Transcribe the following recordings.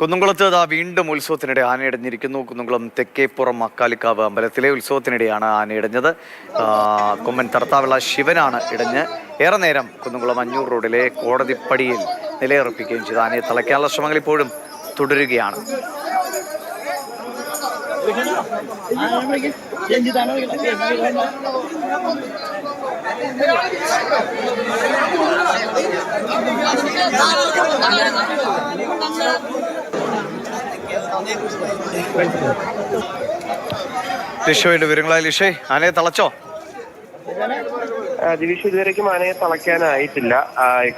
കുന്നുംകുളത്ത് ഇതാ വീണ്ടും ഉത്സവത്തിനിടെ ആനയടഞ്ഞിരിക്കുന്നു. കുന്നുംകുളം തെക്കേപ്പുറം മക്കാലിക്കാവ് അമ്പലത്തിലെ ഉത്സവത്തിനിടെയാണ് ആനയടഞ്ഞത്. കൊമ്മൻ തർത്താവിള ശിവനാണ് ഇടഞ്ഞ് ഏറെ നേരം കുന്നുംകുളം അഞ്ഞൂർ റോഡിലെ കോടതിപ്പടിയിൽ നിലയുറപ്പിക്കുകയും ചെയ്തു. ആനയെ തളയ്ക്കാനുള്ള ശ്രമങ്ങൾ ഇപ്പോഴും തുടരുകയാണ്. ലിഷോയുടെ വിവരങ്ങളായി ലിഷേ. ആനയെ തളച്ചോ? ദിവിഷ് ഇതുവരേക്കും ആനയെ തളയ്ക്കാനായിട്ടില്ല.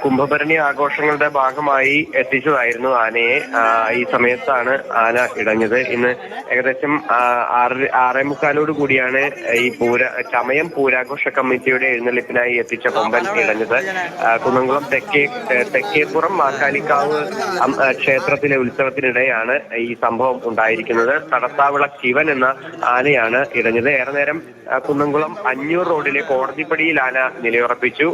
കുംഭഭരണി ആഘോഷങ്ങളുടെ ഭാഗമായി എത്തിച്ചതായിരുന്നു ആനയെ. ഈ സമയത്താണ് ആന ഇടഞ്ഞത്. ഇന്ന് ഏകദേശം ആറ് ആറേ മുക്കാലോട് കൂടിയാണ് ഈ പൂര ചമയം പൂരാഘോഷ കമ്മിറ്റിയുടെ എഴുന്നള്ളിപ്പിനായി എത്തിച്ച കൊമ്പൻ ഇടഞ്ഞത്. കുന്നംകുളം തെക്കേ തെക്കേപ്പുറം മാക്കാലിക്കാവ് ക്ഷേത്രത്തിലെ ഉത്സവത്തിനിടെയാണ് ഈ സംഭവം ഉണ്ടായിരിക്കുന്നത്. തടത്താവിള ശിവൻ എന്ന ആനയാണ് ഇടഞ്ഞത്. ഏറെ നേരം കുന്നംകുളം അഞ്ഞൂർ റോഡിലെ കോടതിപ്പടിയിൽ ആന നിലയുറപ്പിച്ചു.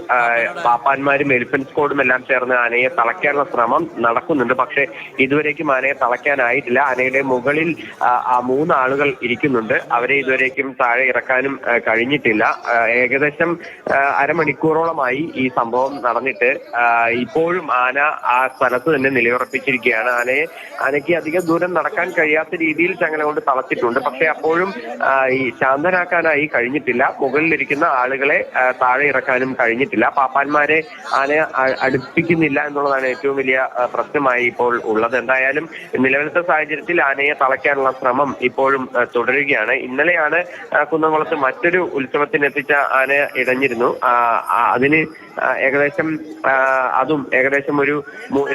പാപ്പാന്മാരും എലിഫന്റ് സ്ക്വാഡും എല്ലാം ചേർന്ന് ആനയെ തളയ്ക്കാനുള്ള ശ്രമം നടക്കുന്നുണ്ട്. പക്ഷേ ഇതുവരേക്കും ആനയെ തളയ്ക്കാനായിട്ടില്ല. ആനയുടെ മുകളിൽ ആ, മൂന്ന് ആളുകൾ ഇരിക്കുന്നുണ്ട്. അവരെ ഇതുവരേക്കും താഴെ ഇറക്കാനും കഴിഞ്ഞിട്ടില്ല. ഏകദേശം അരമണിക്കൂറോളമായി ഈ സംഭവം നടന്നിട്ട് ഇപ്പോഴും ആന ആ സ്ഥലത്ത് തന്നെ നിലയുറപ്പിച്ചിരിക്കുകയാണ്. ആനയെ ആനയ്ക്ക് അധികം ദൂരം നടക്കാൻ കഴിയാത്ത രീതിയിൽ ചങ്ങല കൊണ്ട് തളച്ചിട്ടുണ്ട്. പക്ഷേ അപ്പോഴും ഈ ശാന്തനാക്കാനായി കഴിഞ്ഞിട്ടില്ല. മുകളിലിരിക്കുന്ന ആളുകളെ ആ, താഴെ ഇറക്കാനും കഴിഞ്ഞിട്ടില്ല. പാപ്പാന്മാരെ ആന അടുപ്പിക്കുന്നില്ല എന്നുള്ളതാണ് ഏറ്റവും വലിയ പ്രശ്നമായി ഇപ്പോൾ ഉള്ളത്. എന്തായാലും നിലവിലത്തെ സാഹചര്യത്തിൽ ആനയെ തളയ്ക്കാനുള്ള ശ്രമം ഇപ്പോഴും തുടരുകയാണ്. ഇന്നലെയാണ് കുന്നംകുളത്ത് മറ്റൊരു ഉത്സവത്തിന് എത്തിച്ച ആന ഇടഞ്ഞിരുന്നു. അതിന് ഏകദേശം അതും ഏകദേശം ഒരു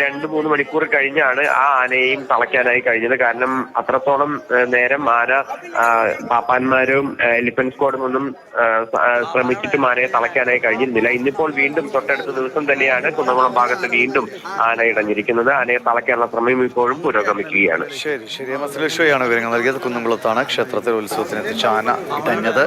രണ്ട് മൂന്ന് മണിക്കൂർ കഴിഞ്ഞാണ് ആ ആനയെയും തളയ്ക്കാനായി കഴിഞ്ഞത്. കാരണം അത്രത്തോളം നേരം ആന പാപ്പാന്മാരും എലിഫന്റ് സ്ക്വാഡും ഒന്നും ശ്രമിച്ചിട്ടും ആനയെ തളയ്ക്കാനായി കഴിഞ്ഞിരുന്നില്ല. ഇന്നിപ്പോൾ വീണ്ടും തൊട്ടടുത്ത ദിവസം തന്നെയാണ് കുന്നംകുളം ഭാഗത്ത് വീണ്ടും ആന ഇടഞ്ഞിരിക്കുന്നത്. ആനയെ തളയ്ക്കാനുള്ള ശ്രമം ഇപ്പോഴും പുരോഗമിക്കുകയാണ്. ശരി ശരി. വിവരങ്ങൾ നൽകിയത്. കുന്നംകുളത്താണ് ക്ഷേത്രത്തിൽ ഉത്സവത്തിന് എത്തിച്ച ആന ഇടഞ്ഞത്.